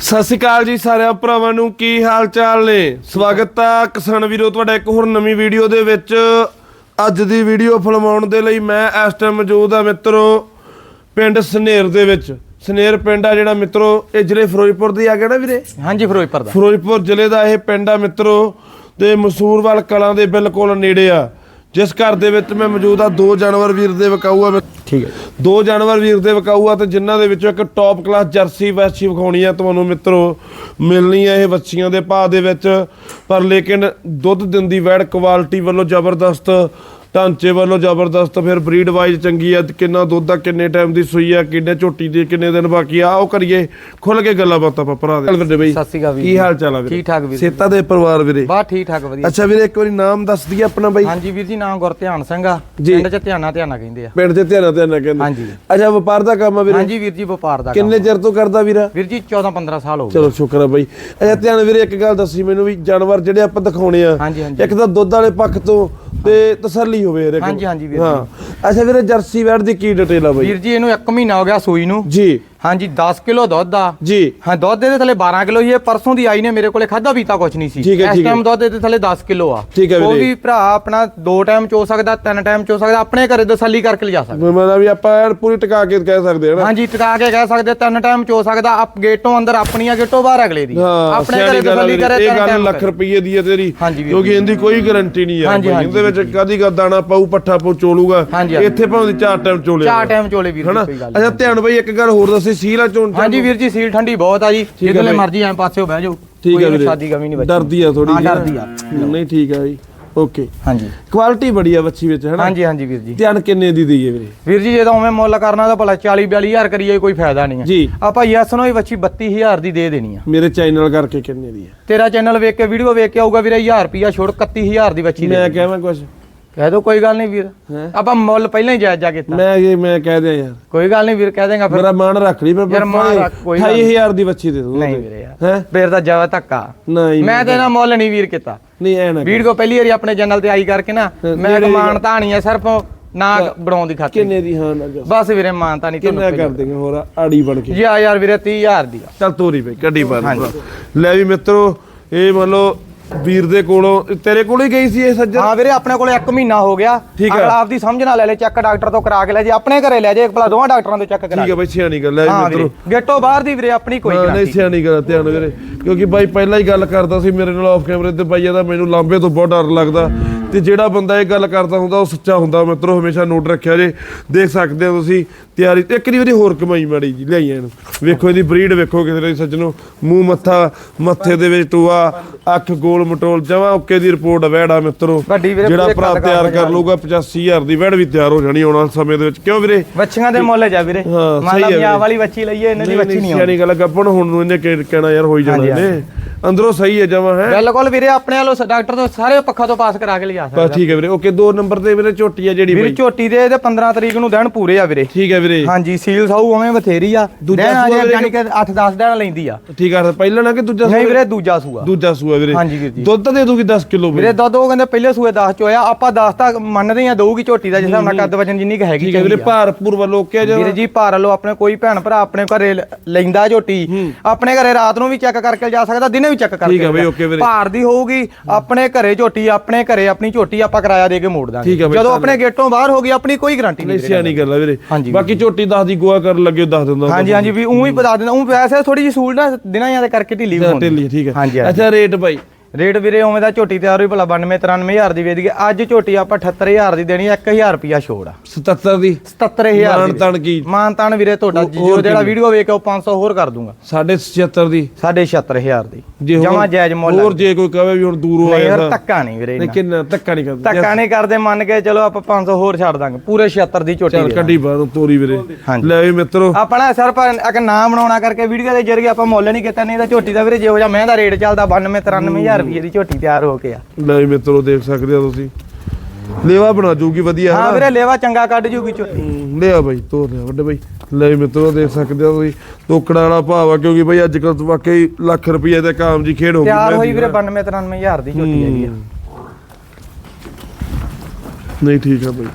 ਸਤਿ ਸ਼੍ਰੀ ਅਕਾਲ ਜੀ ਸਾਰਿਆਂ ਭਰਾਵਾਂ ਨੂੰ ਕੀ ਹਾਲ ਚਾਲ ਨੇ? ਸਵਾਗਤ ਆ ਕਿਸਾਨ ਵੀਰੋ ਤੁਹਾਡਾ ਇੱਕ ਹੋਰ ਨਵੀਂ ਵੀਡੀਓ ਦੇ ਵਿੱਚ। ਅੱਜ ਦੀ ਵੀਡੀਓ ਫਿਲਮਾਉਣ ਦੇ ਲਈ ਮੈਂ ਇਸ ਟਾਈਮ ਮੌਜੂਦ ਆ ਮਿੱਤਰੋ ਪਿੰਡ ਸਨੇਰ ਦੇ ਵਿੱਚ। ਸਨੇਰ ਪਿੰਡ ਆ ਜਿਹੜਾ ਮਿੱਤਰੋ ਇਹ ਜ਼ਿਲ੍ਹੇ ਫਿਰੋਜ਼ਪੁਰ ਦੀ ਆ ਗਿਆ ਨਾ ਵੀਰੇ? ਹਾਂਜੀ ਫਿਰੋਜ਼ਪੁਰ ਦਾ। ਫਿਰੋਜ਼ਪੁਰ ਜ਼ਿਲ੍ਹੇ ਦਾ ਇਹ ਪਿੰਡ ਆ ਮਿੱਤਰੋ ਤੇ ਮਸੂਰਵਾਲ ਕਲਾਂ ਦੇ ਬਿਲਕੁਲ ਨੇੜੇ ਆ। ਜਿਸ ਘਰ ਦੇ ਵਿੱਚ ਮੈਂ ਮੌਜੂਦ ਆ ਦੋ ਜਾਨਵਰ ਵੀਰ ਦੇ ਵਿਕਾਊ ਆ ਠੀਕ ਹੈ। ਦੋ ਜਾਨਵਰ ਵੀਰ ਦੇ ਵਿਕਾਊ ਆ ਤੇ ਜਿਨ੍ਹਾਂ ਦੇ ਵਿੱਚੋਂ ਇੱਕ ਟੌਪ ਕਲਾਸ ਜਰਸੀ ਵੱਛੀ ਵਿਖਾਉਣੀ ਆ ਤੁਹਾਨੂੰ ਮਿੱਤਰੋ ਮਿਲਣੀ ਆ ਇਹ ਵੱਛੀਆਂ ਦੇ ਭਾਅ ਦੇ ਵਿੱਚ। ਪਰ ਲੇਕਿਨ ਦੁੱਧ ਦਿੰਦੀ ਵੈੜ ਕੁਆਲਿਟੀ ਵੱਲੋਂ ਜ਼ਬਰਦਸਤ ਢਾਂਚੇ ਵੱਲੋਂ ਜ਼ਬਰਦਸਤ ਫਿਰ ਬਰੀਡ ਵਾਈਜ਼ ਚੰਗੀ ਆ ਕਿੰਨਾ ਦੁੱਧ ਆ ਕਿੰਨੇ ਟਾਈਮ ਦੀ ਸੂਈ ਆ ਕਿੰਨੇ ਝੋਟੀ ਦੀ ਕਿੰਨੇ ਦਿਨ ਬਾਕੀ ਆ ਉਹ ਕਰੀਏ ਖੁੱਲ ਕੇ ਗੱਲਾਂ ਬਾਤਾਂ ਆਪਾਂ ਭਰਾ ਦੇ। ਬਈ ਸਤਿ ਸ਼੍ਰੀ ਅਕਾਲ ਵੀਰ। ਕੀ। ਹਾਲ ਚਾਲ ਆ ਵੀਰੇ? ਠੀਕ ਠਾਕ ਵੀਰ। ਸੇਤਾ ਦੇ ਪਰਿਵਾਰ ਵੀਰੇ? ਬਾ ਠੀਕ ਠਾਕ ਵਧੀਆ। ਅੱਛਾ ਵੀਰੇ ਇੱਕ ਵਾਰੀ ਨਾਮ ਦੱਸ ਦਈਏ ਆਪਣਾ ਬਾਈ। ਹਾਂਜੀ ਵੀਰ ਜੀ ਨਾਮ ਗੁਰਧਿਆਨ ਸਿੰਘ ਆ। ਪਿੰਡ ਚ ਧਿਆਨਾ ਧਿਆਨਾ ਕਹਿੰਦੇ ਆ। ਪਿੰਡ 'ਚ ਧਿਆਨ ਧਿਆਨ ਕਹਿੰਦੇ ਹਾਂਜੀ। ਅੱਛਾ ਵਪਾਰ ਦਾ ਕੰਮ ਆ ਵੀਰੇ? ਹਾਂਜੀ ਵੀਰ ਜੀ ਵਪਾਰ ਦਾ ਕੰਮ ਕਿੰਨੇ ਚਿਰ ਤੋਂ ਕਰਦਾ ਵੀਰਾ? ਵੀਰ ਜੀ 14 15 ਸਾਲ ਹੋ ਗਏ। ਚਲੋ ਸ਼ੁਕਰ ਆ ਬਾਈ। ਅੱਛਾ ਧਿਆਨ ਵੀਰੇ ਇੱਕ ਗੱਲ ਦੱਸੀ ਮੈਨੂੰ ਵੀ ਜਾਨਵਰ ਜਿਹੜੇ ਆਪਾਂ ਦਿਖਾਉਣੇ ਆ ਹਾਂਜੀ, ਹਾਂਜੀ। ਇੱਕ ਤਾਂ ਦੁੱਧ ਵਾਲੇ ਪੱਖ ਤੋਂ ਤੇ ਤਸੱਲੀ ਹੋਵੇ ਇਹਦੇ ਕੋਲ। ਹਾਂਜੀ, ਹਾਂਜੀ ਵੀਰ ਹਾਂ। ਅੱਛਾ ਵੀਰੇ ਜਰਸੀ ਵੈੜ ਦੀ ਕੀ ਡਿਟੇਲ ਆ ਬਾਈ? ਵੀਰ ਜੀ ਇਹਨੂੰ 1 ਮਹੀਨਾ ਹੋ ਗਿਆ ਸੂਈ ਨੂੰ। ਜੀ। ਹਾਂਜੀ 10 ਕਿਲੋ ਦੁੱਧ ਆ। ਜੀ। ਹਾਂ ਦੁੱਧ ਦੇ ਥੱਲੇ 12 ਕਿਲੋ ਹੀ ਇਹ ਪਰਸੋਂ ਦੀ ਆਈ ਨੇ ਮੇਰੇ ਕੋਲੇ ਖਾਦਾ ਪੀਤਾ ਕੁਛ ਨਹੀਂ ਸੀ। ਹੈ, ਇਸ ਹੈ। ਟਾਈਮ ਦੁੱਧ ਦੇ ਥੱਲੇ 10 ਕਿਲੋ ਆ। ਠੀਕ ਹੈ ਉਹ। ਵੀ ਭਰਾ ਆਪਣਾ ਦੋ ਟਾਈਮ ਚੋ ਸਕਦਾ ਤਿੰਨ ਟਾਈਮ ਚੋ ਸਕਦਾ ਆਪਣੇ ਘਰੇ ਤਸੱਲੀ ਕਰਕੇ ਲਿਜਾ ਸਕਦਾ। ਮਤਲਬ ਵੀ ਆਪਾਂ ਪੂਰੀ ਟਿਕਾ ਕੇ ਕਹਿ ਸਕਦੇ ਹਾਂ ਹਾਂਜੀ ਟਿਕਾ ਕੇ ਕਹਿ ਸਕਦੇ ਤਿੰਨ ਟਾਈਮ ਚੋ ਸਕਦਾ ਆਪ ਗੇਟੋਂ ਅੰਦਰ ਆਪਣੀਆਂ ਗੇਟੋਂ ਬਾਹਰ ਅਗਲੇ ਦੀ। ਹਾਂ ਆਪਣੇ ਘਰੇ ਤਸੱਲੀ ਕਰੇ ਇਹ ਗੱਲ ਲੱਖ ਰੁਪਏ ਦੀ ਹੈ ਤੇਰੀ ਕਿਉਂਕਿ ਇਹਦੀ ਕੋਈ ਗਾਰੰਟੀ ਨਹੀਂ ਆ ਇਹਦੇ ਵਿੱਚ ਕਦੀ ਦਾਣਾ ਪਾਉ ਪੱਠਾ ਪਾਉ ਚੋਲੂਗਾ। ਇੱਥੇ ਭਾਵੇਂ ਚਾਰ ਟਾਈਮ ਚੋਲੇ ਚਾਰ ਟਾਈਮ ਚੋਲੇ ਵੀਰ ਅੱਛਾ ਧਿਆਨ ਬਈ ਇੱਕ ਗੱਲ ਹੋਰ ਦੱਸੀ ਸੀਲਾ ਚੋਣ ਹਾਂਜੀ ਵੀਰ ਜੀ ਸੀਲ ਠੰਡੀ ਬਹੁਤ ਆ ਜੀ। ਜਿੱਦਲੇ। ਮਰਜ਼ੀ ਐ ਪਾਸੇ ਬਹਿ ਜਾਓ। ਠੀਕ ਹੈ ਵੀਰੇ। ਸ਼ਾਦੀ ਕਮੀ ਨਹੀਂ ਬੱਚੀ। ਡਰਦੀ ਆ ਥੋੜੀ ਹਾਂ ਡਰਦੀ ਆ। ਨਹੀਂ ਠੀਕ ਆ ਜੀ। ਓਕੇ। ਹਾਂਜੀ। ਕੁਆਲਿਟੀ ਬੜੀ ਆ ਬੱਚੀ ਵਿੱਚ ਹੈਨਾ? ਹਾਂਜੀ ਹਾਂਜੀ ਵੀਰ ਜੀ। ਧਿਆਨ ਕਿੰਨੇ ਦੀ ਦਈਏ ਵੀਰੇ? ਵੀਰ ਜੀ ਜੇ ਤਾਂ ਉਵੇਂ ਮੁੱਲ ਕਰਨਾ ਤਾਂ ਭਲਾ 40 42000 ਕਰੀਏ ਕੋਈ ਫਾਇਦਾ ਨਹੀਂ ਹੈ ਜੀ। ਆਪਾਂ ਯੈਸ ਨੋ ਹੀ ਬੱਚੀ 32000 ਦੀ ਦੇ ਦੇਣੀ ਆ। ਮੇਰੇ ਚੈਨਲ ਕਰਕੇ ਕਿੰਨੇ ਦੀ ਆ? ਤੇਰਾ ਚੈਨਲ ਵੇਖ ਕੇ ਵੀਡੀਓ ਵੇਖ ਕੇ ਆਊਗਾ ਵੀਰੇ 1000 ਰੁਪਿਆ ਛੋੜ 31000 ਦੀ ਬੱਚੀ ਦੇ ਮੈਂ ਕਹਾਂ ਕੁਝ ਕਹਿ ਦੋ ਕੋਈ ਗੱਲ ਨਹੀਂ ਵੀਰ। ਹੈਂ? ਆਪਾਂ ਮੁੱਲ ਪਹਿਲਾਂ ਹੀ ਜਾਇਜ਼ ਜਾ ਕੀਤਾ ਮੈਂ ਇਹ ਮੈਂ ਕਹਿ ਦਿਆਂ ਯਾਰ। ਕੋਈ ਗੱਲ ਨਹੀਂ ਵੀਰ ਕਹਿ ਦੇਗਾ ਫਿਰ। ਮੇਰਾ ਮਾਨ ਰੱਖ ਲਈ ਮੈਂ ਯਾਰ ਮਾਣ ਰੱਖ, ਕੋਈ ਗੱਲ 28000 ਦੀ ਬੱਚੀ ਦੇ ਦੂੰ ਨਹੀਂ ਵੀਰੇ ਯਾਰ ਹੈ? ਫੇਰ ਤਾਂ ਜਾਵਾ ਧੱਕਾ। ਨਹੀਂ ਮੈਂ ਤੇ ਨਾ ਮੁੱਲ ਨਹੀਂ ਵੀਰ ਕੀਤਾ। ਨਹੀਂ ਐ ਨਾ ਕਰ। ਵੀਡੀਓ ਪਹਿਲੀ ਵਾਰੀ ਆਪਣੇ ਚੈਨਲ ਤੇ ਆਈ ਕਰਕੇ ਨਾ ਮੈਂ ਕਮਾਨ ਤਾਣੀ ਆ ਸਿਰਫ ਨਾ ਬਣਾਉਣ ਦੀ ਖਾਤਰ। ਕਿੰਨੇ ਦੀ ਹਾਂ ਨਾ ਜਾ ਬਸ ਵੀਰੇ ਮਾਨਤਾ ਨਹੀਂ ਕਿੰਨਾ ਕਰ ਦੇਂਗੇ ਹੋਰ ਆੜੀ ਬਣ ਕੇ? ਆ ਯਾਰ ਵੀਰੇ 30000 ਦੀ ਆ। ਚੱਲ ਤੋਰੀ ਬਈ ਗੱਡੀ ਪਾ ਦੇ ਲੈ ਵੀ ਮਿੱਤਰੋ ਇਹ ਮੰਨ ਲਓ ਵੀਰ ਦੇ ਕੋਲੋਂ ਤੇਰੇ ਕੋਲ ਹੀ ਗਈ ਸੀ ਇਹ ਸੱਜਣ? ਹਾਂ ਵੀਰੇ ਆਪਣੇ ਕੋਲ 1 ਮਹੀਨਾ ਹੋ ਗਿਆ। ਠੀਕ ਆ। ਅਗਲਾ ਆਪਦੀ ਸਮਝ ਨਾਲ ਲੈ ਲੈ ਚੈੱਕ ਡਾਕਟਰ ਤੋਂ ਕਰਾ ਕੇ ਲੈ ਜੇ ਆਪਣੇ ਘਰੇ ਲੈ ਜੇ ਭਲਾ ਦੋਵਾਂ ਡਾਕਟਰਾਂ ਤੋਂ ਚੈੱਕ ਕਰਾ ਠੀਕ ਹੈ ਬਈ ਸਿਆਣੀ ਗੱਲ ਹੈ ਹਾਂ ਮਿੱਤਰੋ। ਵੀਰੇ ਗੇਟੋ ਬਾਹਰ ਦੀ ਵੀਰੇ ਆਪਣੀ ਕੋਈ ਹਾਂ, ਨਹੀਂ ਗਾਰੰਟੀ ਸਿਆਣੀ ਗੱਲ ਧਿਆਨ ਵੀਰੇ। ਕਿਉਂਕਿ ਬਾਈ ਪਹਿਲਾਂ ਹੀ ਗੱਲ ਕਰਦਾ ਸੀ ਮੇਰੇ ਨਾਲ ਆਫ ਕੈਮਰੇ ਤੇ ਬਾਈ ਇਹਦਾ ਮੈਨੂੰ ਲਾਂਬੇ ਤੋਂ ਬਹੁਤ ਡਰ ਲੱਗਦਾ। ਤੇ ਜਿਹੜਾ ਬੰਦਾ ਇਹ ਗੱਲ ਕਰਦਾ ਹੁੰਦਾ ਉਹ ਸੱਚਾ ਹੁੰਦਾ। ਮਿੱਤਰੋ ਹਮੇਸ਼ਾ ਨੋਟ ਰੱਖਿਆ ਜੇ। ਦੇਖ ਸਕਦੇ ਹੋ ਤੁਸੀਂ ਤਿਆਰੀ ਇੱਕ ਦੀ ਵਾਰੀ ਹੋਰ ਕਮਾਈ ਮਾੜੀ ਜੀ ਲਿਆਈ ਇਹਨੂੰ। ਵੇਖੋ ਇਹਦੀ ਬਰੀਡ ਵੇਖੋ ਕਿਸੇ ਦੇ ਸੱਜਣੋ। ਮੂੰਹ ਮੱਥਾ ਮੱਥੇ ਦੇ ਵਿੱਚ ਟੂਆ ਅੱਖ ਗੋਲ ਮਟੋਲ ਜਮਾ ਓਕੇ ਦੀ ਰਿਪੋਰਟ ਵੈੜਾ ਮਿੱਤਰੋ। ਜਿਹੜਾ ਭਰਾ ਤਿਆਰ ਕਰ ਲਊਗਾ। 85000 ਦੀ ਵੈੜ ਵੀ ਤਿਆਰ ਹੋ ਜਾਣੀ ਆਉਣ ਵਾਲੇ ਸਮੇਂ ਦੇ ਵਿੱਚ। ਕਿਉਂ ਵੀਰੇ? ਬੱਚੀਆਂ ਦੇ ਮੁੱਲ ਜਾ ਵੀਰੇ। ਹਾਂ, ਸਹੀ ਹੈ। ਵਾਲੀ ਬੱਚੀ ਲਈਏ ਇਹਨਾਂ ਦੀ ਬੱਚੀ ਨਹੀਂ ਆਉਂਦੀ ਸਿਆਣੀ ਗੱਲ ਗੱਪਣ ਹੁਣ ਨੂੰ ਇਹਨੇ ਕਹਿ- ਕਹਿਣਾ ਯਾਰ ਹੋਈ ਜਾਣਾ ਇਹਨੇ। ਅੰਦਰੋਂ ਸਹੀ ਹੈ ਜਮਾ ਹੈ? ਬਿਲਕੁਲ ਵੀਰੇ ਆਪਣੇ ਵੱਲੋਂ ਡਾਕਟਰ ਤੋਂ ਸਾਰੇ ਪੱਖਾਂ ਤੋਂ ਪਾਸ ਕਰਾ ਕੇ ਲਿਜਾ ਸਕਦਾ। ਬਸ ਠੀਕ ਹੈ ਵੀਰੇ ਓਕੇ ਦੋ ਨੰਬਰ ਤੇ ਵੀਰੇ ਝੋਟੀ ਆ ਜਿਹੜੀ ਵੀਰ ਝੋਟੀ ਦੇ ਇਹਦੇ 15 ਤਰੀਕ ਨੂੰ ਦਿਨ ਪੂਰੇ ਆ ਵੀਰੇ। ਠੀਕ ਹੈ ਵੀਰੇ। ਹਾਂਜੀ ਸੀਲ ਸਾਊ ਉਵੇਂ ਬਥੇਰੀ ਆ। ਦੂਜਾ ਦਿਨ ਆ ਜਾਨੀ ਕਿ 8-10 ਦਿਨ ਲੈਂਦੀ ਆ। ਠੀਕ ਆ ਪਹਿਲਾਂ ਨਾ ਕਿ ਦੂਜਾ ਨਹੀਂ? ਵੀਰੇ ਦੂਜਾ ਸੂਆ। ਦੂਜਾ ਸੂਆ ਵੀਰੇ। ਹਾਂਜੀ ਵੀਰ ਜੀ। ਦੁੱਧ ਦੇ ਦੂਗੀ 10 ਕਿਲੋ ਵੀਰੇ ਦੁੱਧ ਉਹ ਕਹਿੰਦੇ ਪਹਿਲੇ ਸੂਏ 10 ਚ ਹੋਇਆ ਆਪਾਂ 10 ਤਾਂ ਮੰਨਦੇ ਆ ਦਊਗੀ ਝੋਟੀ ਦਾ ਜਿਸ ਹਿਸਾਬ ਨਾਲ ਕੱਦ ਵਜਨ ਜਿੰਨੀ ਕ ਹੈਗੀ ਠੀਕ ਹੈ ਵੀਰੇ। ਭਾਰਪੂਰ ਵੱਲੋਂ ਕਿਹਾ ਜਾ ਵੀਰੇ ਜੀ ਭਾਰ ਲਓ ਆਪਣੇ ਕੋਈ ਭੈਣ ਭਰਾ ਆਪਣੇ ਘਰੇ ਲੈਂਦਾ ਝੋਟੀ ਆਪਣੇ ਘਰੇ ਰਾਤ ਨੂੰ ਵੀ ਚੈੱਕ ਕਰਕੇ ਜਾ ਸਕਦਾ ਦਿਨੇ ਵੀ ਚੈੱਕ ਕਰਕੇ ਠੀਕ ਹੈ ਬਈ। ਓਕੇ ਵੀਰੇ। ਭਾਰ ਦੀ ਹੋਊਗੀ ਆਪਣੇ ਘਰੇ ਝੋਟੀ ਆਪਣੇ ਘਰੇ ਆਪਣੀ ਝੋਟੀ ਆਪਾਂ ਕਿਰਾਇਆ ਦੇ ਕੇ ਮੋੜ ਦਾਂਗੇ। ਜਦੋਂ ਆਪਣੇ ਗੇਟੋਂ ਬਾਹਰ ਹੋ ਗਈ ਆਪਣੀ ਕੋਈ ਗਾਰੰਟੀ ਨਹੀਂ ਨਹੀਂ ਸਿਆਣੀ ਗੱਲ ਆ ਵੀਰੇ। ਬਾਕੀ ਝੋਟੀ 10 ਦੀ ਗੋਆ ਕਰਨ ਲੱਗੇ 10 ਦਿੰਦਾ ਹਾਂਜੀ ਹਾਂਜੀ ਵੀ ਉਹੀ ਬਤਾ ਦਿੰਦਾ ਉਹ ਵੈਸੇ ਥੋੜੀ ਜਿਹੀ ਸੂਲ ਨਾ ਦਿਨਾਂ ਜਾਂ ਦੇ ਕਰਕੇ ਢਿੱਲੀ ਹੁੰਦੀ ਢਿੱਲੀ ਠੀਕ ਹੈ ਅੱਛਾ ਰੇਟ ਬਾਈ। ਰੇਟ ਵੀਰੇ ਉਵੇਂ ਦਾ ਝੋਟੀ ਤਿਆਰ ਹੋਈ ਭਲਾ 92 93000 ਦੀ ਵੇਚ ਗਏ ਅੱਜ ਝੋਟੀ ਆਪਾਂ 78000 ਦੀ ਦੇਣੀ 1000 ਰੁਪਿਆ ਛੋੜ ਆ। 77 ਦੀ? 77000 ਮਾਨ ਤਣ ਕੀ? ਮਾਨ ਤਾਨ ਵੀਰੇ ਤੁਹਾਡਾ ਜੋ ਜਿਹੜਾ ਵੀਡੀਓ ਵੇਖ ਕੇ ਉਹ 500 ਹੋਰ ਕਰ ਦੂੰਗਾ। 76 ਦੀ? 76500 ਦੀ। ਜਮਾ ਜਾਇਜ਼ ਮੁੱਲ ਹੋਰ ਜੇ ਕੋਈ ਕਹੇ ਵੀ ਹੁਣ ਦੂਰੋਂ ਆਇਆ ਤਾਂ। ਧੱਕਾ ਨਹੀਂ ਵੀਰੇ ਨਹੀਂ। ਕਿੰਨਾ? ਧੱਕਾ ਨਹੀਂ ਕਰਦਾ। ਧੱਕਾ ਨਹੀਂ ਕਰਦੇ ਮੰਨ ਕੇ ਚਲੋ ਆਪਾਂ 500 ਹੋਰ ਛੱਡ ਦਾਂਗੇ। ਪੂਰੇ 76 ਦੀ ਝੋਟੀ ਚੱਲ ਕੱਢੀ ਬਾਹਰੋਂ ਤੋਰੀ ਵੀਰੇ। ਲੈ ਵੀ ਮਿੱਤਰੋ। ਆਪਣਾ ਸਿਰਫ ਇੱਕ ਨਾਮ ਬਣਾਉਣਾ ਕਰਕੇ ਵੀਡੀਓ ਦੇ ਜਰੀਏ ਆਪਾਂ ਮੁੱਲ ਨਹੀਂ ਕੀਤਾ ਨਹੀਂ ਤਾਂ ਝੋਟੀ ਦਾ ਵੀਰੇ ਜਿਹੋ ਜਿਹਾ ਮਹਿੰਗਾ ਰੇਟ ਚੱਲਦਾ 92 93000 ਰੁਪਏ ਦੀ ਝੋਟੀ ਤਿਆਰ ਹੋ ਕੇ ਆ। ਲੈ ਮਿੱਤਰੋ ਦੇਖ ਸਕਦੇ ਹੋ ਤੁਸੀਂ। ਲੇਵਾ ਬਣਾ ਜੂਗੀ ਵਧੀਆ ਹਾਂ ਵੀਰੇ ਲੇਵਾ ਚੰਗਾ ਕੱਢ ਜੂਗੀ ਝੋਟੀ। ਲਿਆ ਬਾਈ ਤੋਰ ਲਿਆ ਵੱਡੇ ਬਾਈ। ਲੈ ਮਿੱਤਰੋ ਦੇਖ ਸਕਦੇ ਹੋ ਤੁਸੀਂ ਤੋਕੜਾ ਵਾਲਾ ਭਾਵ ਆ ਕਿਉਂਕਿ ਬਾਈ ਅੱਜ ਕੱਲ ਵਾਕਈ ਲੱਖ ਰੁਪਏ ਦੇ ਕਾਮ ਜੀ ਖੇਡ ਹੋ ਗਈ ਤਿਆਰ ਹੋਈ ਵੀਰੇ 92 93000 ਦੀ ਝੋਟੀ ਹੈਗੀ ਆ। ਨਹੀਂ ਠੀਕ ਆ ਬਾਈ।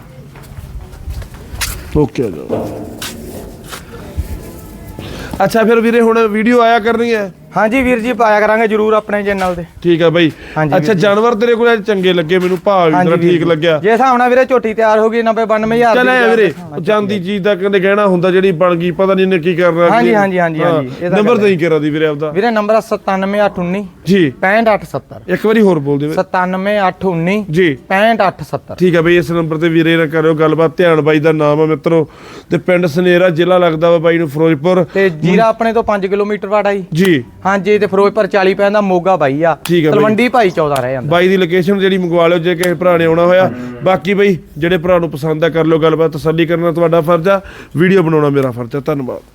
ਓਕੇ ਆ ਜਾਓ। ਅੱਛਾ ਫਿਰ ਵੀਰੇ ਹੁਣ ਵੀਡੀਓ ਆਇਆ ਕਰਨੀ ਹੈ? ਹਾਂਜੀ ਵੀਰ ਜੀ ਪਾਇਆ ਕਰਾਂਗੇ ਜਰੂਰ ਆਪਣੇ ਚੈਨਲ ਤੇ। ਠੀਕ ਆ ਬਾਈ। ਹਾਂਜੀ ਅੱਛਾ ਜਾਨਵਰ ਤੇਰੇ ਕੋਲ ਅੱਜ ਚੰਗੇ ਲੱਗੇ ਮੈਨੂੰ ਭਾਅ ਵੀ ਤੇਰਾ ਠੀਕ। ਲੱਗਿਆ। ਜੇ ਹਿਸਾਬ ਨਾਲ ਵੀਰੇ ਝੋਟੀ ਤਿਆਰ ਹੋ ਗਈ 90 92000 ਚੱਲ ਐ ਵੀਰੇ ਜਾਂਦੀ ਚੀਜ਼ ਦਾ ਕਹਿੰਦੇ ਕਹਿਣਾ ਹੁੰਦਾ ਜਿਹੜੀ ਬਣ ਗਈ ਪਤਾ ਨਹੀਂ ਇਹਨੇ ਕੀ ਕਰਨਾ ਹਾਂਜੀ, ਹਾਂਜੀ, ਹਾਂਜੀ। ਹਾਂਜੀ, ਨੰਬਰ ਦੇਈ ਕਰਾ ਦੀ ਵੀਰੇ ਆਪਦਾ? ਵੀਰੇ ਨੰਬਰ 97819 ਜੀ। 65870 ਇੱਕ ਵਾਰੀ ਹੋਰ ਬੋਲ ਦੇ ਵੀਰੇ। 97819 ਜੀ। 65870 ਠੀਕ ਆ ਬਈ ਇਸ ਨੰਬਰ ਤੇ ਵੀਰੇ ਨਾਲ ਕਰਿਓ ਗੱਲਬਾਤ। ਧਿਆਨ ਬਾਈ ਦਾ ਨਾਮ ਆ ਮਿੱਤਰੋ ਤੇ ਪਿੰਡ ਸਨੇਰਾ ਜ਼ਿਲ੍ਹਾ ਲੱਗਦਾ ਵਾ ਬਾਈ ਨੂੰ ਫਿਰੋਜ਼ਪੁਰ। ਤੇ ਜੀਰਾ ਆਪਣੇ ਤੋਂ 5 ਕਿਲੋਮੀਟਰ ਵਾੜਾ ਜੀ। ਜੀ। ਹਾਂਜੀ ਤੇ ਫਿਰੋਜ਼ਪੁਰ 40 ਪੈਂਦਾ ਮੋਗਾ ਬਾਈ ਆ। ਠੀਕ ਆ ਬਾਈ। ਤਲਵੰਡੀ ਭਾਈ 14 ਰਹਿ ਜਾਂਦਾ। ਬਾਈ ਦੀ ਲੋਕੇਸ਼ਨ ਜਿਹੜੀ ਮੰਗਵਾ ਲਿਓ ਜੇ ਕਿਸੇ ਭਰਾ ਨੇ ਆਉਣਾ ਹੋਇਆ। ਬਾਕੀ ਬਈ ਜਿਹੜੇ ਭਰਾ ਨੂੰ ਪਸੰਦ ਆ ਕਰ ਲਿਓ ਗੱਲਬਾਤ। ਤਸੱਲੀ ਕਰਨਾ ਤੁਹਾਡਾ ਫਰਜ਼ ਆ। ਵੀਡੀਓ ਬਣਾਉਣਾ ਮੇਰਾ ਫਰਜ਼ ਆ। ਧੰਨਵਾਦ।